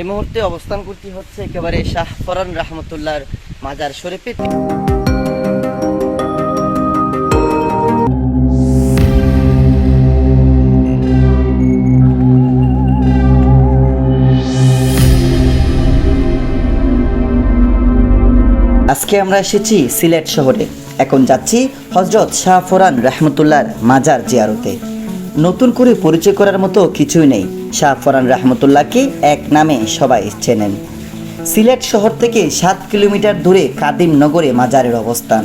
এই মুহূর্তে অবস্থান করতে হচ্ছে একেবারে শাহ ফরান রহমতুল্লাহর মাজার শরীফে। আজকে আমরা এসেছি সিলেট শহরে। এখন যাচ্ছি হজরত শাহ ফরান রহমতুল্লাহর মাজার জিয়ারতে। নতুন করে পরিচয় করার মতো কিছুই নেই। শাহ ফরান রহমতুল্লাহকে এক নামে সবাই চেনেন। সিলেট শহর থেকে সাত কিলোমিটার দূরে কাদিম নগরে মাজারের অবস্থান।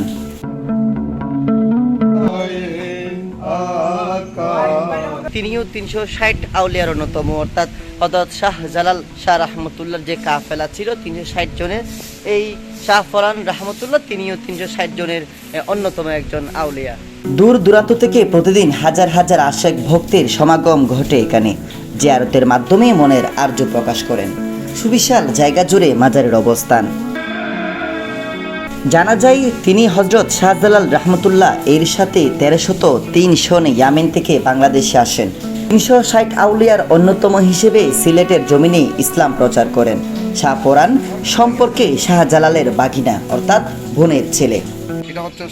তিনিও তিনশো ষাট আউলিয়ার অন্যতম, অর্থাৎ হজরত শাহ জালাল শাহ রহমতুল্লাহর যে কাফেলা ছিল, তিনশো ষাট জনের। এই শাহ ফরান রহমতুল্লাহ তিনিও তিনশো ষাট জনের অন্যতম একজন আউলিয়া। দূর দূরান্ত থেকে প্রতিদিন হাজার হাজার আশেক ভক্তের সমাগম ঘটে এখানে, জিয়ারতের মাধ্যমে মনের আর্য প্রকাশ করেন। সুবিশাল জায়গা জুড়ে মাজারের অবস্থান। জানা যায়, তিনি হজরত শাহজালাল রহমতুল্লাহ এর সাথে তেরোশত তিন সনে ইয়ামেন থেকে বাংলাদেশে আসেন। তিনশো ষাট আউলিয়ার অন্যতম হিসেবে সিলেটের জমিনে ইসলাম প্রচার করেন। শাহ ফোরান সম্পর্কে শাহজালালের বাগিনা, অর্থাৎ বোনের ছেলে। এটা হচ্ছে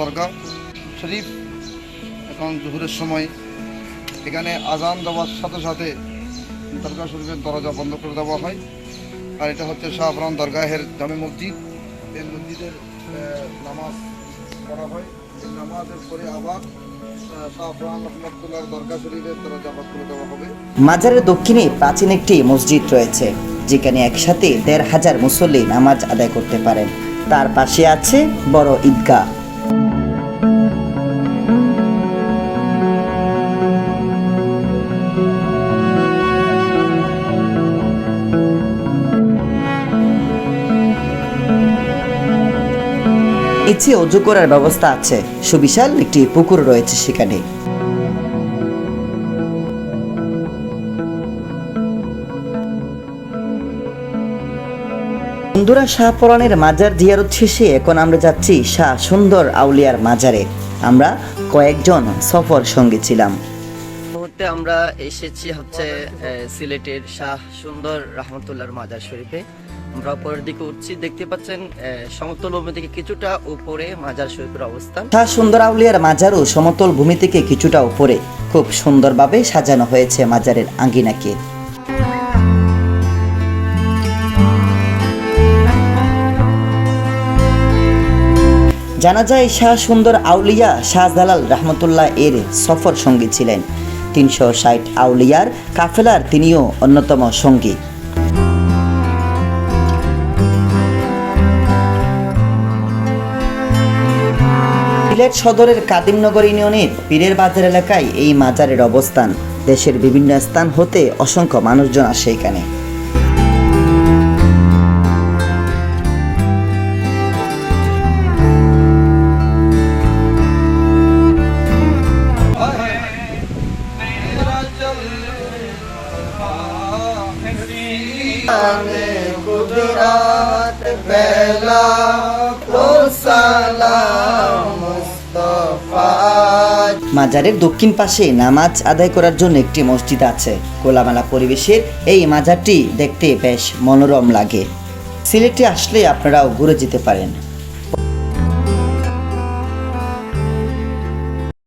দরগা শরীফ, এখন জুহুরের সময়। এখানে আজান দেওয়ার সাথে সাথে দরগা শরীফের দরজা বন্ধ করে দেওয়া হয়। আর এটা হচ্ছে সাফরান দরগাহের জামে মসজিদ। এই মসজিদের নামাজ পড়া হয়। এই নামাজের পরে আবার মাজারের দক্ষিণে প্রাচীন একটি মসজিদ রয়েছে, যেখানে একসাথে দেড় হাজার মুসল্লি নামাজ আদায় করতে পারেন। তার পাশে আছে বড় ঈদগাহ। নিচে অজু করার ব্যবস্থা আছে। সুবিশাল একটি পুকুর রয়েছে সেখানে। বন্ধুরা শাহ পরাণের মাজার জিয়ারত শেষে এখন আমরা যাচ্ছি শাহ সুন্দর আউলিয়ার মাজারে। আমরা কয়েকজন সফর সঙ্গী ছিলাম। মুহূর্তে আমরা এসেছি হচ্ছে সিলেটের শাহ সুন্দর রহমতুল্লাহর মাজার শরীফে। আমরা উপরের দিকে উঠছি, দেখতে পাচ্ছেন সমতল ভূমি থেকে কিছুটা উপরে মাজার অবস্থান। শাহ সুন্দর আউলিয়ার মাজারও সমতল ভূমি থেকে কিছুটা উপরে। খুব সুন্দরভাবে সাজানো হয়েছে মাজারের আঙ্গিনাকে। জানা যায়, শাহ সুন্দর আউলিয়া শাহজালাল রহমতুল্লাহ এর সফর সঙ্গী ছিলেন। তিনশো ষাট আউলিয়ার কাফেলার তিনিও অন্যতম সঙ্গী। সিলেট সদরের কাদিমনগর ইউনিয়নের পীরের বাজার এলাকায় এই মাজারের অবস্থান। দেশের বিভিন্ন স্থান হতে অসংখ্য মানুষজন আসে এখানে। মাজারের দক্ষিণ পাশে নামাজ আদায় করার জন্য একটি মসজিদ আছে। কোলামালা পরিবেশের এই মাজারটি দেখতে বেশ মনোরম লাগে। সিলেটে আসলে আপনারাও ঘুরে যেতে পারেন।